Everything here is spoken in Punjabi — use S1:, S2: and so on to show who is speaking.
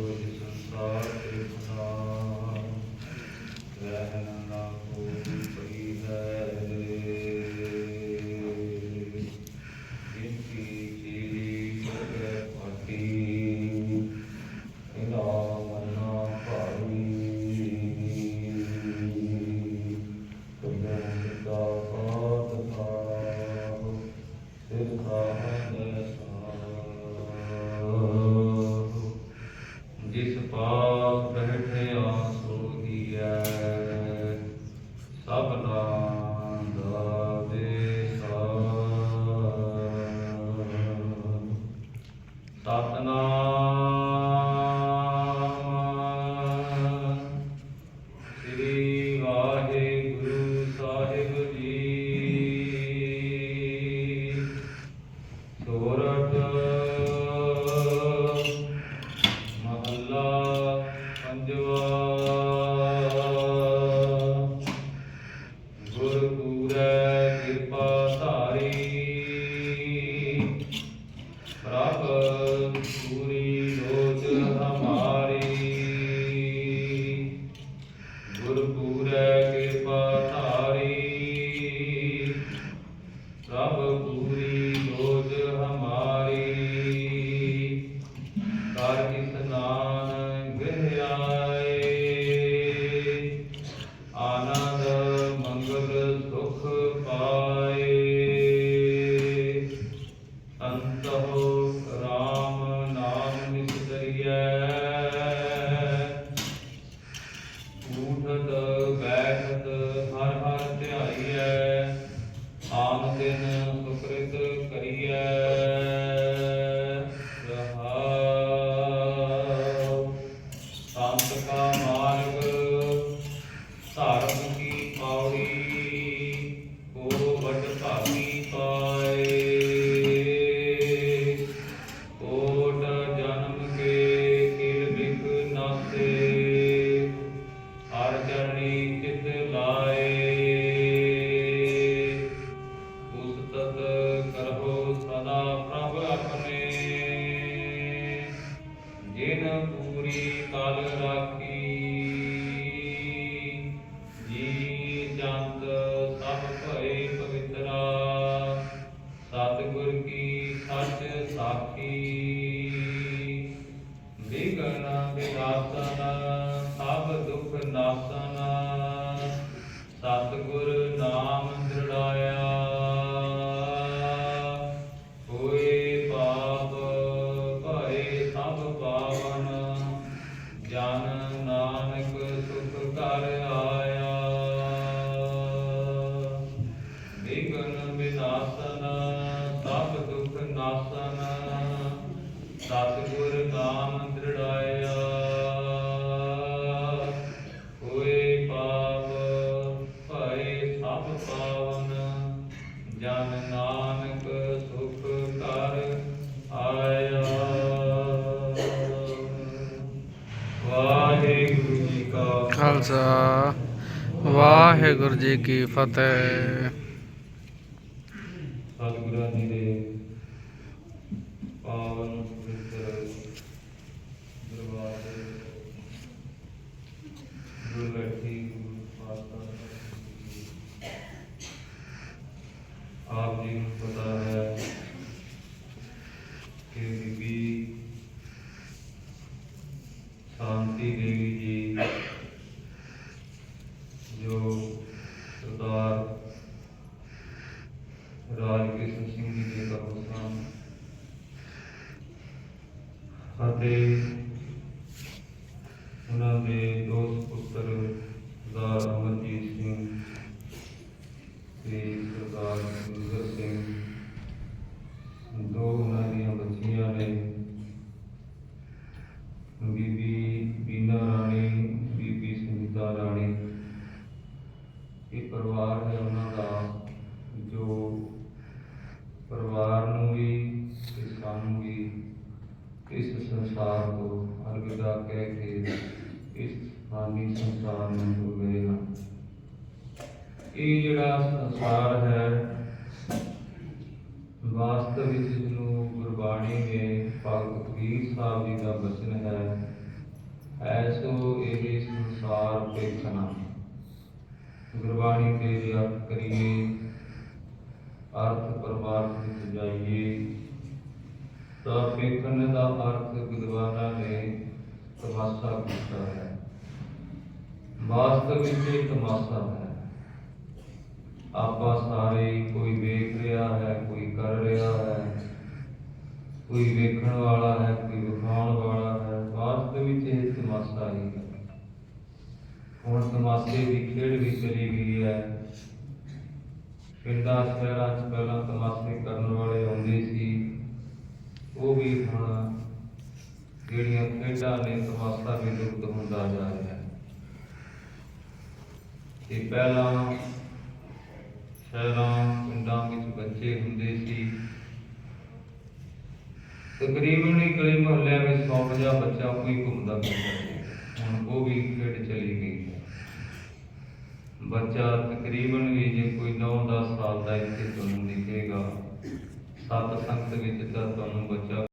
S1: คุณสาธิตาและนาคุณ ਸਤਨਾਮ ਸਤਿਗੁਰ ਨਾਮ ਦ੍ਰਿੜਾਇਆ। ਹੋਏ ਪਾਪ, ਭਏ ਸਭ ਪਾਵਨ। ਜਨ ਨਾਨਕ ਸੁਖ ਕਰ ਆਇਆ। ਵਿਗਨ ਵਿਨਾਸ਼ਨ ਸਭ ਦੁਖ ਨਾਸ਼ਨ।
S2: ਸਤਿਗੁਰ ਖਾਲਸਾ। ਵਾਹਿਗੁਰੂ ਜੀ ਕੀ ਫਤਿਹ।
S1: ਸਤਿਗੁਰਾਂ ਜੀ ਦੇ ਪਾਵਨ ਪਵਿੱਤਰ ਦਰਬਾਰ ਦੇ ਗੁਰਗੱਠੀ ਗੁਰੂ ਆਪ ਜੀ ਨੂੰ ਪਤਾ ਹੈ ਕਿ ਬੀਬੀ ਸ਼ਾਂਤੀ ਦੇਵੀ ਜੀ ਜੋ ਸਰਦਾਰ ਰਾਜ ਕ੍ਰਿਸ਼ਨ ਸਿੰਘ ਜੀ ਦੇ ਕਬਰਸਤਾਨ ਅਤੇ ਉਹਨਾਂ ਦੇ ਦੋ ਪੁੱਤਰ ਸਰਦਾਰ ਅਮਰਜੀਤ ਸਿੰਘ ਤੇ ਸਰਦਾਰ ਸੁੰਦਰ ਸਿੰਘ। ਦੋ ਉਹਨਾਂ ਦੀਆਂ ਬੱਚੀਆਂ ਨੇ। ਬੀਬੀ ਬੀਨਾ ਰਾਣੀ, ਬੀਬੀ ਸੁਨੀਤਾ ਰਾਣੀ। ਇਹ ਪਰਿਵਾਰ ਹੈ ਉਹਨਾਂ ਦਾ, ਜੋ ਪਰਿਵਾਰ ਨੂੰ ਵੀ ਤੇ ਸਾਨੂੰ ਵੀ ਇਸ ਸੰਸਾਰ ਤੋਂ ਅਲਵਿਦਾ ਕਹਿ ਕੇ ਇਸ ਹਾਨੀ ਸੰਸਾਰ ਨੂੰ ਭੁੱਲ ਗਏ ਹਨ ਇਹ ਜਿਹੜਾ ਸੰਸਾਰ ਹੈ, ਵਾਸਤਵ ਵਿੱਚ ਜਿਹਨੂੰ ਗੁਰਬਾਣੀ ਨੇ ਭਗਤ ਵੀਰ ਸਾਹਿਬ ਜੀ ਦਾ ਬਚਨ ਹੈ, ਐਸੋ ਇਹ ਸੰਸਾਰ ਵੇਖਣਾ ਗੁਰਬਾਣੀ ਦੇ ਜੇ ਕਰੀਏ, ਅਰਥ ਪਰਮਾਰਥ ਵਿੱਚ ਜਾਈਏ, ਤਾਂ ਪੇਖਣ ਦਾ ਅਰਥ ਵਿਦਵਾਨਾਂ ਨੇ ਤਮਾਸ਼ਾ ਕੀਤਾ ਹੈ। ਵਾਸਤਵ ਵਿੱਚ ਇਹ ਤਮਾਸ਼ਾ ਹੈ। ਆਪਾਂ ਸਾਰੇ ਕੋਈ ਵੇਖ ਰਿਹਾ ਹੈ, ਕੋਈ ਕਰ ਰਿਹਾ ਹੈ। ਕੋਈ ਵੇਖਣ ਵਾਲਾ ਹੈ, ਕੋਈ ਵਿਖਾਉਣ ਵਾਲਾ ਹੈ। ਵਾਸਤਵ ਵਿੱਚ ਇਹ ਤਮਾਸ਼ਾ ਹੀ ਹੈ। ਹੁਣ ਤਮਾਸ਼ੇ ਦੀ ਖੇਡ ਵੀ ਚਲੀ ਗਈ ਹੈ। ਪਿੰਡਾਂ, ਸ਼ਹਿਰਾਂ 'ਚ ਪਹਿਲਾਂ ਤਮਾਸ਼ੇ ਕਰਨ ਵਾਲੇ ਆਉਂਦੇ ਸੀ। ਉਹ ਵੀ ਹੁਣ ਜਿਹੜੀਆਂ ਖੇਡਾਂ ਨੇ ਤਮਾਸ਼ਾ ਵੀ ਹੁੰਦਾ ਜਾ ਰਿਹਾ ਹੈ। ਤੇ ਪਹਿਲਾਂ ਸ਼ਹਿਰਾਂ, ਪਿੰਡਾਂ ਵਿੱਚ ਬੱਚੇ ਹੁੰਦੇ ਸੀ। ਤਕਰੀਬਨ ਹੀ ਗਲੀ ਮੁਹੱਲਿਆਂ ਵਿੱਚ 150 ਬੱਚਾ ਕੋਈ ਘੁੰਮਦਾ ਫਿਰਦਾ ਸੀ। ਹੁਣ ਉਹ ਵੀ ਖੇਡ ਚਲੀ ਗਈ ਬੱਚਾ ਤਕਰੀਬਨ ਵੀ ਜੇ ਕੋਈ 9-10 ਸਾਲ ਦਾ ਇੱਥੇ ਤੁਹਾਨੂੰ ਦਿਖੇਗਾ ਸਤ ਸੰਗਤ ਵਿੱਚ ਤਾਂ ਤੁਹਾਨੂੰ ਬੱਚਾ